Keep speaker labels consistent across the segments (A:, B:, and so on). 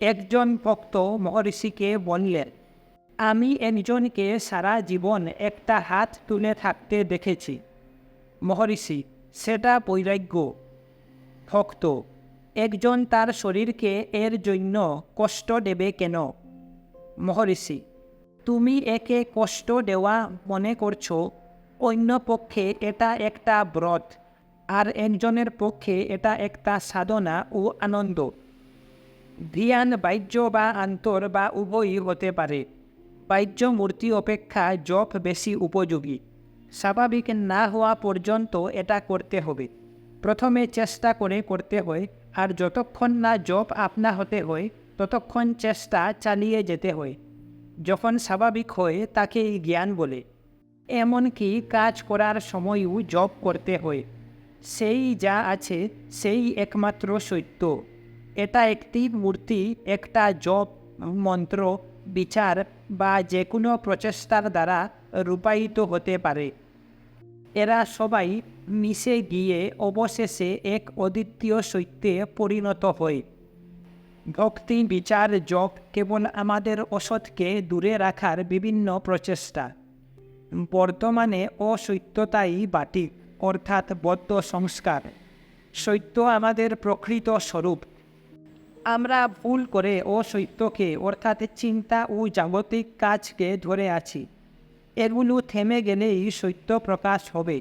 A: একজন ভক্ত মহর্ষিকে বললেন, আমি একজনকে সারা জীবন একটা হাত তুলে থাকতে দেখেছি। মহর্ষি, সেটা বৈরাগ্য। ভক্ত, একজন তার শরীরকে এর জন্য কষ্ট দেবে কেন? মহর্ষি, তুমি একে কষ্ট দেওয়া মনে করছ? অন্য পক্ষে এটা একটা ব্রত, আর একজনের পক্ষে এটা একটা সাধনা ও আনন্দ। ধ্যান বাহ্য বা আন্তর বা উভয়ই হতে পারে। বাহ্য মূর্তি অপেক্ষা জপ বেশি উপযোগী। স্বাভাবিক না হওয়া পর্যন্ত এটা করতে হবে। প্রথমে চেষ্টা করে করতে হয়, আর যতক্ষণ না জপ আপনা হতে হয়, ততক্ষণ চেষ্টা চালিয়ে যেতে হয়। যখন স্বাভাবিক হয়, তাকেই জ্ঞান বলে। এমনকি কাজ করার সময়ও জপ করতে হয়। সেই যা আছে, সেই একমাত্র সত্য। এটা একটি মূর্তি, একটা জপ, মন্ত্র, বিচার বা যে কোনো প্রচেষ্টার দ্বারা রূপায়িত হতে পারে। এরা সবাই মিশে গিয়ে অবশেষে এক অদ্বিতীয় সত্যে পরিণত হয়। ভক্তি, বিচার, জপ কেবল আমাদের অসৎকে দূরে রাখার বিভিন্ন প্রচেষ্টা। বর্তমানে অসত্যতাই বাটিক অর্থাৎ বদ্ধ সংস্কার। সত্য আমাদের প্রকৃত স্বরূপ। আমরা ভুল করে অসত্যকে অর্থাৎ চিন্তা ও জাগতিক কাজকে ধরে আছি। এগুলো থেমে গেলেই সত্য প্রকাশ হবে।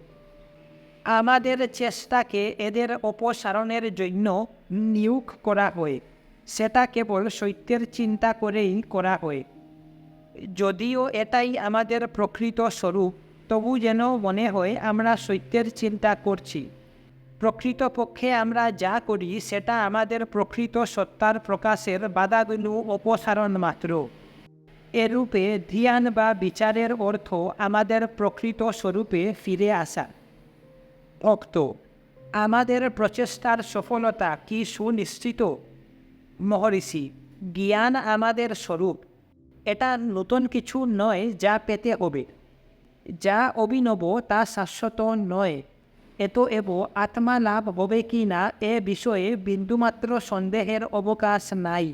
A: আমাদের চেষ্টাকে এদের অপসারণের জন্য নিয়োগ করা হয়। সেটা কেবল সত্যের চিন্তা করেই করা হয়। যদিও এটাই আমাদের প্রকৃত স্বরূপ, তবু যেন মনে হয় আমরা সত্যের চিন্তা করছি। প্রকৃতপক্ষে আমরা যা করি, সেটা আমাদের প্রকৃত সত্তার প্রকাশের বাধাগুলো অপসারণ মাত্র। এরূপে ধ্যান বা বিচারের অর্থ আমাদের প্রকৃত স্বরূপে ফিরে আসা। ভক্ত, আমাদের প্রচেষ্টার সফলতা কি সুনিশ্চিত? মহর্ষি, জ্ঞান আমাদের স্বরূপ। এটা নতুন কিছু নয় যা পেতে হবে। যা অভিনব তা শাশ্বত নয়। এত এব আত্মা লাভ হবে কি না এ বিষয়ে বিন্দুমাত্র সন্দেহের অবকাশ নাই।